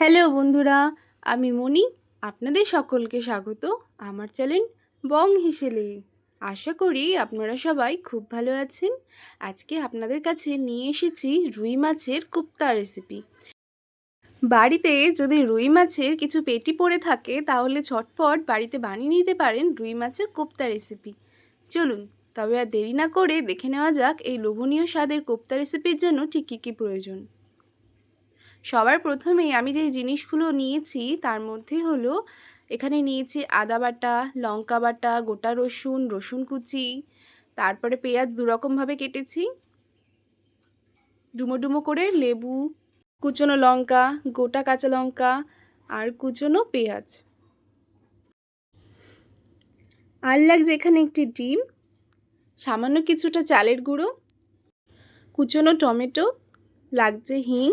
Hello বন্ধুরা, আমি মনি আপনাদের সকলকে স্বাগত আমার চ্যানেল বং হিসেলে। আশা করি আপনারা সবাই খুব ভালো আছেন। আজকে আপনাদের কাছে নিয়ে এসেছি রুই মাছের কুপ্তা রেসিপি বাড়িতে যদি রুই মাছের কিছু পেটি পড়ে থাকে, তাহলে ঝটপট বাড়িতে বানিয়ে নিতে পারেন রুই মাছের কোপ্তা রেসিপি চলুন, তবে আর দেরি না করে দেখে নেওয়া যাক এই লোভনীয় স্বাদের কোপ্তা রেসিপির জন্য ঠিক কী কী প্রয়োজন। সবার প্রথমেই আমি যে জিনিসগুলো নিয়েছি, তার মধ্যে হলো, এখানে নিয়েছি আদা বাটা, লঙ্কা বাটা, গোটা রসুন রসুন কুচি, তারপরে পেঁয়াজ দুরকমভাবে কেটেছি। ডুমো ডুমো করে লেবু, কুচনো লঙ্কা, গোটা কাঁচা লঙ্কা আর কুচনো পেঁয়াজ। আর লাগছে এখানে একটি ডিম, সামান্য কিছুটা চালের গুঁড়ো, কুচনো টমেটো, লাগছে হিং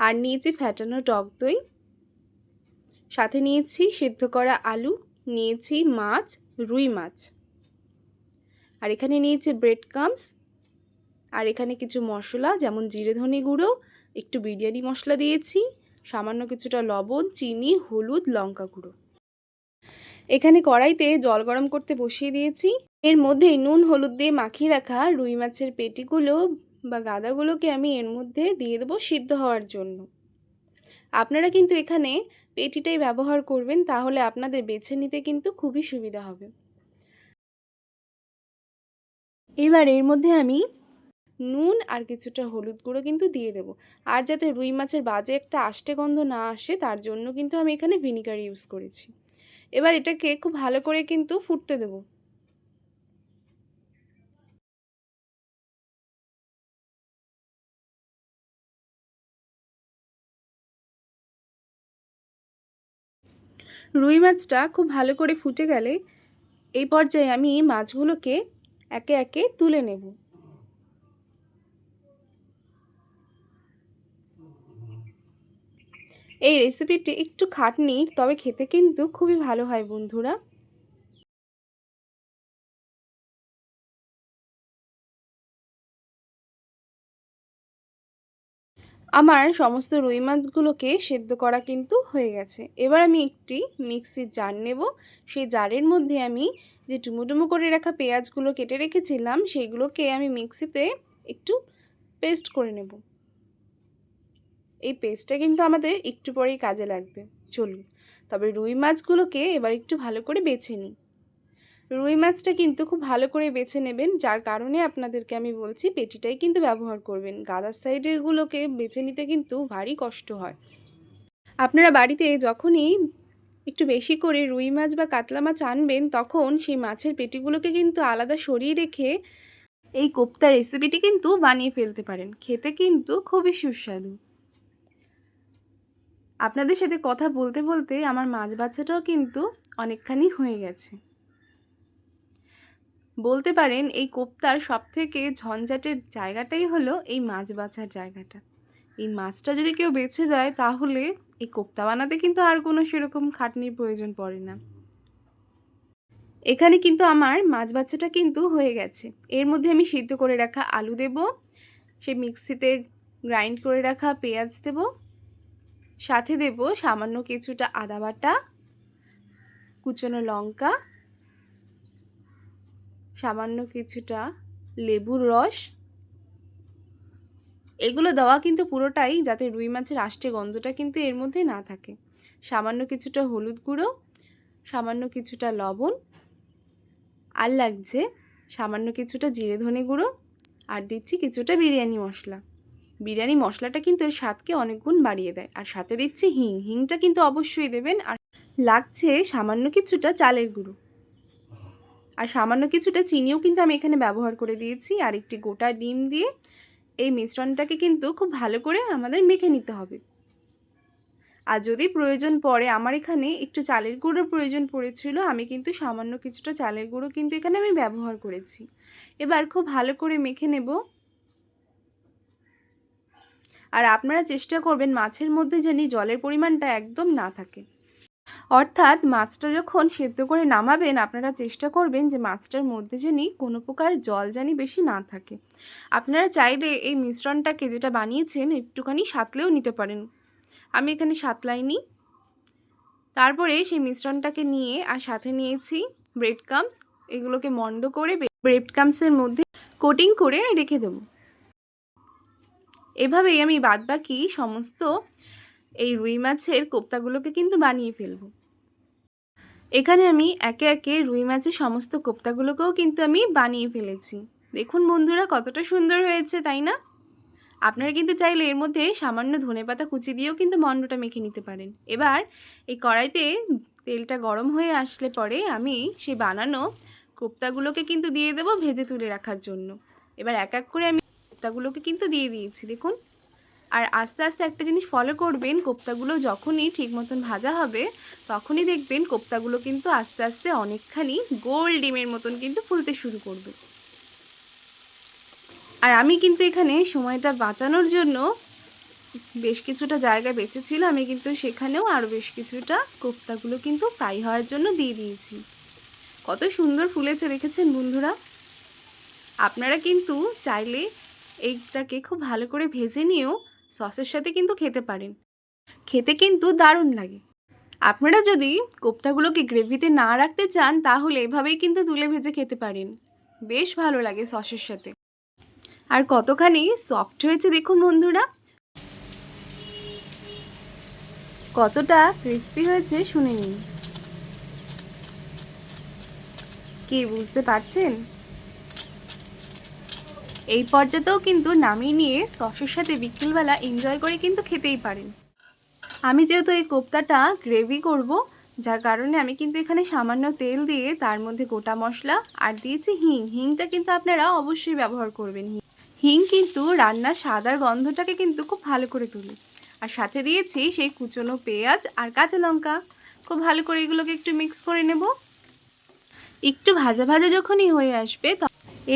আর নিয়েছি ফ্যাটানো টক দই। সাথে নিয়েছি সেদ্ধ করা আলু, নিয়েছি মাছ, রুই মাছ। আর এখানে নিয়েছি ব্রেড কামস আর এখানে কিছু মশলা, যেমন জিরে ধনে গুঁড়ো, একটু বিরিয়ানি মশলা দিয়েছি, সামান্য কিছুটা লবণ, চিনি, হলুদ, লঙ্কা গুঁড়ো। এখানে কড়াইতে জল গরম করতে বসিয়ে দিয়েছি। এর মধ্যে নুন, হলুদ দিয়ে মাখিয়ে রাখা রুই মাছের পেটিগুলো বা গাদাগুলোকে আমি এর মধ্যে দিয়ে দেবো সিদ্ধ হওয়ার জন্য। আপনারা কিন্তু এখানে পেটিটাই ব্যবহার করবেন, তাহলে আপনাদের বেছে নিতে কিন্তু খুবই সুবিধা হবে। এবার এর মধ্যে আমি নুন আর কিছুটা হলুদ গুঁড়ো কিন্তু দিয়ে দেবো। আর যাতে রুই মাছের বাজে একটা আষ্টে গন্ধ না আসে, তার জন্য কিন্তু আমি এখানে ভিনিগার ইউজ করেছি। এবার এটাকে খুব ভালো করে কিন্তু ফুটতে দেবো। রুই মাছটা খুব ভালো করে ফুটে গেলে এই পর্যায়ে আমি এই মাছগুলোকে একে একে তুলে নেব। এই রেসিপিটি একটু খাটনির, তবে খেতে কিন্তু খুবই ভালো হয় বন্ধুরা। আমার সমস্ত রুই মাছগুলোকে সেদ্ধ করা কিন্তু হয়ে গেছে। এবার আমি একটি মিক্সির জার নেব। সেই জারের মধ্যে আমি যে টুমুটুমু করে রাখা পেঁয়াজগুলো কেটে রেখেছিলাম, সেইগুলোকে আমি মিক্সিতে একটু পেস্ট করে নেব। এই পেস্টটা কিন্তু আমাদের একটু পরেই কাজে লাগবে। চলুন, তবে রুই মাছগুলোকে এবার একটু ভালো করে বেছে নিই। রুই মাছটা কিন্তু খুব ভালো করে বেছে নেবেন। যার কারণে আপনাদেরকে আমি বলছি পেটিটাই কিন্তু ব্যবহার করবেন। গাদার সাইডেরগুলোকে বেছে নিতে কিন্তু ভারী কষ্ট হয়। আপনারা বাড়িতে যখনই একটু বেশি করে রুই মাছ বা কাতলা মাছ আনবেন, তখন সেই মাছের পেটিগুলোকে কিন্তু আলাদা সরিয়ে রেখে এই কোপ্তা রেসিপিটি কিন্তু বানিয়ে ফেলতে পারেন। খেতে কিন্তু খুবই সুস্বাদু। আপনাদের সাথে কথা বলতে বলতে আমার মাছ বাচ্চাটাও কিন্তু অনেকখানি হয়ে গেছে। বলতে পারেন, এই কোপ্তার সবথেকে ঝঞ্ঝাটের জায়গাটাই হলো এই মাছ বাছার জায়গাটা। এই মাছটা যদি কেউ বেছে দেয়, তাহলে এই কোপ্তা বানাতে কিন্তু আর কোনো সেরকম খাটনির প্রয়োজন পড়ে না। এখানে কিন্তু আমার মাছ বাচ্চাটা কিন্তু হয়ে গেছে। এর মধ্যে আমি সিদ্ধ করে রাখা আলু দেব, সে মিক্সিতে গ্রাইন্ড করে রাখা পেঁয়াজ দেব, সাথে দেব সামান্য কিছুটা আদা বাটা, কুচনো লঙ্কা সামান্য কিছুটা লেবুর রস। এগুলো দেওয়া কিন্তু পুরোটাই যাতে রুই মাছের আষ্টে গন্ধটা কিন্তু এর মধ্যে না থাকে। সামান্য কিছুটা হলুদ গুঁড়ো, সামান্য কিছুটা লবণ, আর লাগছে সামান্য কিছুটা জিরে ধনে গুঁড়ো, আর দিচ্ছি কিছুটা বিরিয়ানি মশলা। বিরিয়ানি মশলাটা কিন্তু এর স্বাদকে অনেক গুণ বাড়িয়ে দেয়। আর সাথে দিচ্ছি হিং। হিংটা কিন্তু অবশ্যই দেবেন। আর লাগছে সামান্য কিছুটা চালের গুঁড়ো। আর সামান্য কিছুটা চিনিও কিন্তু আমি এখানে ব্যবহার করে দিয়েছি। আর একটি গোটা ডিম দিয়ে এই মিশ্রণটাকে কিন্তু খুব ভালো করে আমাদের মেখে নিতে হবে। আর যদি প্রয়োজন পড়ে, আমার এখানে একটু চালের গুঁড়োর প্রয়োজন পড়েছিল, আমি কিন্তু সামান্য কিছুটা চালের গুঁড়ো কিন্তু এখানে আমি ব্যবহার করেছি। এবার খুব ভালো করে মেখে নেব। আর আপনারা চেষ্টা করবেন মাছের মধ্যে যেন জলের পরিমাণটা একদম না থাকে। অর্থাৎ মাছটা যখন সেদ্ধ করে নামাবেন, আপনারা চেষ্টা করবেন যে মাছটার মধ্যে যেন কোনো প্রকার জল জানি বেশি না থাকে। আপনারা চাইলে এই মিশ্রণটাকে যেটা বানিয়েছেন একটুখানি সাতলেও নিতে পারেন। আমি এখানে সাতলাইনি। তারপরে সেই মিশ্রণটাকে নিয়ে আর সাথে নিয়েছি ব্রেড কামস এগুলোকে মন্ড করে ব্রেড কামসের মধ্যে কোটিং করে রেখে দেবো। এভাবেই আমি বাদবাকি সমস্ত এই রুই মাছের কোপ্তাগুলোকে কিন্তু বানিয়ে ফেলব। এখানে আমি একে একে রুই মাছের সমস্ত কোপ্তাগুলোকেও কিন্তু আমি বানিয়ে ফেলেছি। দেখুন বন্ধুরা, কতটা সুন্দর হয়েছে, তাই না? আপনারা কিন্তু চাইলে এর মধ্যে সামান্য ধনেপাতা কুচি দিয়েও কিন্তু মন্ডটা মেখে নিতে পারেন। এবার এই কড়াইতে তেলটা গরম হয়ে আসলে পরে আমি সেই বানানো কোপ্তাগুলোকে কিন্তু দিয়ে দেবো ভেজে তুলে রাখার জন্য। এবার এক এক করে আমি কোপ্তাগুলোকে কিন্তু দিয়ে দিয়েছি, দেখুন। আর আস্তে আস্তে একটা জিনিস ফলো করবেন, কোপ্তাগুলো যখনই ঠিক মতন ভাজা হবে, তখনই দেখবেন কোপ্তাগুলো কিন্তু আস্তে আস্তে অনেকখানি গোল ডিমের মতন কিন্তু ফুলতে শুরু করবে। আর আমি কিন্তু এখানে সময়টা বাঁচানোর জন্য বেশ কিছুটা জায়গা বেঁচেছিল, আমি কিন্তু সেখানেও আরও বেশ কিছুটা কোপ্তাগুলো কিন্তু ফ্রাই হওয়ার জন্য দিয়ে দিয়েছি। কত সুন্দর ফুলেছে দেখেছেন বন্ধুরা? আপনারা কিন্তু চাইলে এইটাকে খুব ভালো করে ভেজে নিয়েও সসের সাথে কিন্তু খেতে পারেন। খেতে কিন্তু দারুণ লাগে। আপনারা যদি কোপ্তাগুলোকে গ্রেভিতে না রাখতে চান, তাহলে এভাবেই কিন্তু তুলে ভেজে খেতে পারেন। বেশ ভালো লাগে সসের সাথে। আর কতখানি সফট হয়েছে দেখুন বন্ধুরা। কতটা ক্রিস্পি হয়েছে শুনে নিন। কি, বুঝতে পারছেন? এই পর্যাতেও কিন্তু নামিয়ে নিয়ে সসের সাথে বিকেলবেলা এনজয় করে কিন্তু খেতেই পারেন। আমি যেহেতু এই কোপ্তাটা গ্রেভি করব, যার কারণে আমি কিন্তু এখানে সামান্য তেল দিয়ে তার মধ্যে গোটা মশলা আর দিয়েছি হিং। হিংটা কিন্তু আপনারা অবশ্যই ব্যবহার করবেন। হিং কিন্তু রান্নার সাদার গন্ধটাকে কিন্তু খুব ভালো করে তুলি। আর সাথে দিয়েছি সেই কুচনো পেঁয়াজ আর কাঁচা লঙ্কা। খুব ভালো করে এগুলোকে একটু মিক্স করে নেব। একটু ভাজা ভাজা যখনই হয়ে আসবে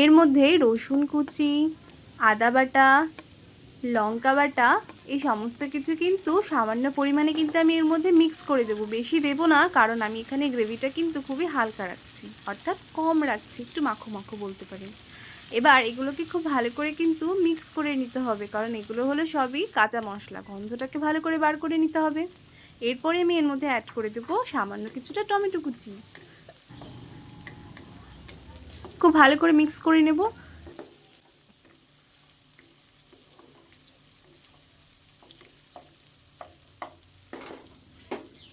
এর মধ্যে রসুন কুচি, আদা বাটা, লঙ্কা বাটা, এই সমস্ত কিছু কিন্তু সামান্য পরিমাণে কিন্তু আমি এর মধ্যে মিক্স করে দেবো। বেশি দেবো না, কারণ আমি এখানে গ্রেভিটা কিন্তু খুবই হালকা রাখছি, অর্থাৎ কম রাখছি, একটু মাখো মাখো বলতে পারি এবার এগুলোকে খুব ভালো করে কিন্তু মিক্স করে নিতে হবে, কারণ এগুলো হলো সবই কাঁচা মশলা, গন্ধটাকে ভালো করে বার করে নিতে হবে। এরপরে আমি এর মধ্যে অ্যাড করে দেবো সামান্য কিছুটা টমেটো কুচি। খুব ভালো করে মিক্স করে নেব।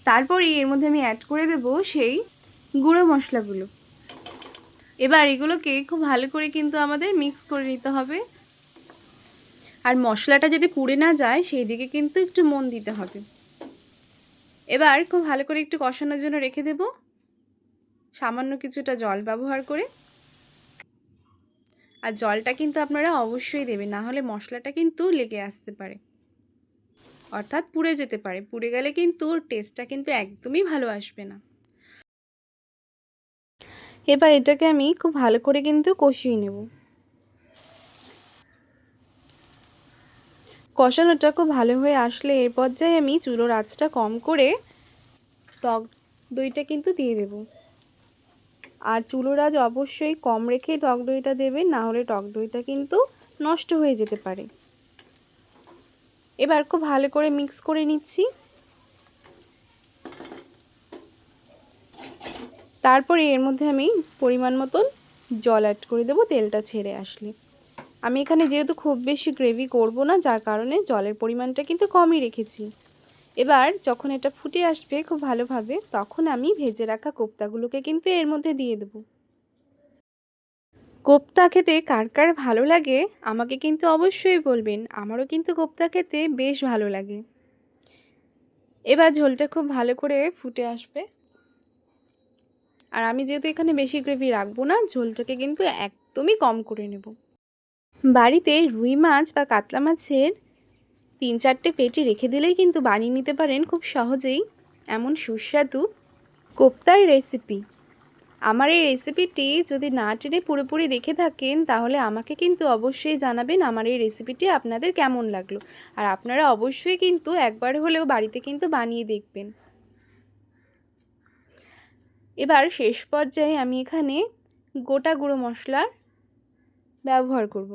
তারপরে এর মধ্যে আমি অ্যাড করে দেব সেই গুঁড়ো মশলাগুলো। এবার এগুলোকে খুব ভালো করে কিন্তু আমাদের মিক্স করে নিতে হবে। আর মশলাটা যদি পুড়ে না যায়, সেই দিকে কিন্তু একটু মন দিতে হবে। এবার খুব ভালো করে একটু কষানোর জন্য রেখে দেব। সামান্য কিছুটা জল ব্যবহার করে। আর জলটা কিন্তু আপনারা অবশ্যই দেবেন, না হলে মশলাটা কিন্তু লেগে আসতে পারে। অর্থাৎ পুড়ে যেতে পারে। পুড়ে গেলে কিন্তু টেস্টটা কিন্তু একদমই ভালো আসবে না। এবার এটাকে আমি খুব ভালো করে কিন্তু কষিয়ে নেব। কষানোটা খুব ভালো হয়ে আসলে এর পর্যায়ে আমি চুলোর আঁচটা কম করে টক দইটা কিন্তু দিয়ে দেব। আর চুলোর আঁচ অবশ্যই কম রেখেই টক দইটা দেবেন না হলে টক দইটা কিন্তু নষ্ট হয়ে যেতে পারে। এবার খুব ভালো করে মিক্স করে নিচ্ছি। তারপরে এর মধ্যে আমি পরিমাণ মতন জল অ্যাড করে দেবো, তেলটা ছেড়ে আসলে। আমি এখানে যেহেতু খুব বেশি গ্রেভি করব না, যার কারণে জলের পরিমাণটা কিন্তু কমই রেখেছি। এবার যখন এটা ফুটে আসবে খুব ভালোভাবে, তখন আমি ভেজে রাখা কোপ্তাগুলোকে কিন্তু এর মধ্যে দিয়ে দেবো। কোপ্তা খেতে কার কার ভালো লাগে আমাকে কিন্তু অবশ্যই বলবেন, আমারও কিন্তু কোপ্তা খেতে বেশ ভালো লাগে। এবার ঝোলটা খুব ভালো করে ফুটে আসবে। আর আমি যেহেতু এখানে বেশি গ্রেভি রাখব না, ঝোলটাকে কিন্তু একদমই কম করে নেব। বাড়িতে রুই মাছ বা কাতলা মাছের তিন চারটে পেটি রেখে দিলেই কিন্তু বানিয়ে নিতে পারেন খুব সহজেই। এমন সুস্বাদু কোপ্তার রেসিপি। আমার এই রেসিপিটি যদি না টেনে পুরোপুরি দেখে থাকেন, তাহলে আমাকে কিন্তু অবশ্যই জানাবেন আমার এই রেসিপিটি আপনাদের কেমন লাগল। আর আপনারা অবশ্যই কিন্তু একবার হলেও বাড়িতে কিন্তু বানিয়ে দেখবেন। এবার শেষ পর্যায়ে আমি এখানে গোটা গুঁড়ো মশলার ব্যবহার করব।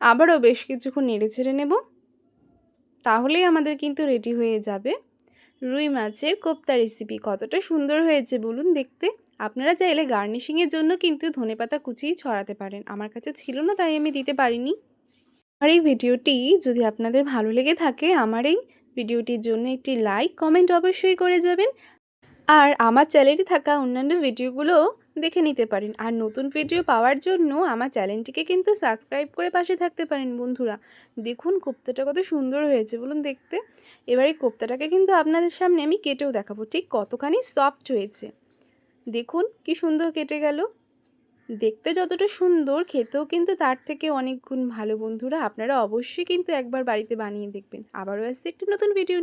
আবারও বেশ কিছুক্ষণ নেড়ে ছেড়ে নেব। তাহলেই আমাদের কিন্তু রেডি হয়ে যাবে। রুই মাছের কোপ্তা রেসিপি কতটা সুন্দর হয়েছে বলুন দেখতে। আপনারা চাইলে গার্নিশিংয়ের জন্য কিন্তু ধনেপাতা কুচিয়ে ছড়াতে পারেন। আমার কাছে ছিল না, তাই আমি দিতে পারিনি। আর এই ভিডিওটি যদি আপনাদের ভালো লেগে থাকে, আমার এই ভিডিওটির জন্য একটি লাইক কমেন্ট অবশ্যই করে যাবেন। আর আমার চ্যানেলে থাকা অন্যান্য ভিডিওগুলো দেখে নিতে পারেন। আর নতুন ভিডিও পাওয়ার জন্য আমার চ্যানেলটিকে কিন্তু সাবস্ক্রাইব করে পাশে থাকতে পারেন বন্ধুরা। দেখুন কোপ্তাটা কত সুন্দর হয়েছে, বলুন দেখতে। এবার এই কোপ্তাটাকে কিন্তু আপনাদের সামনে আমি কেটেও দেখাবো। ঠিক কতখানি সফট হয়েছে। দেখুন কি সুন্দর কেটে গেল। দেখতে যতটা সুন্দর, খেতেও কিন্তু তার থেকে অনেক গুণ ভালো বন্ধুরা। আপনারা অবশ্যই কিন্তু একবার বাড়িতে বানিয়ে দেখবেন। আবারও আসছে একটি নতুন ভিডিও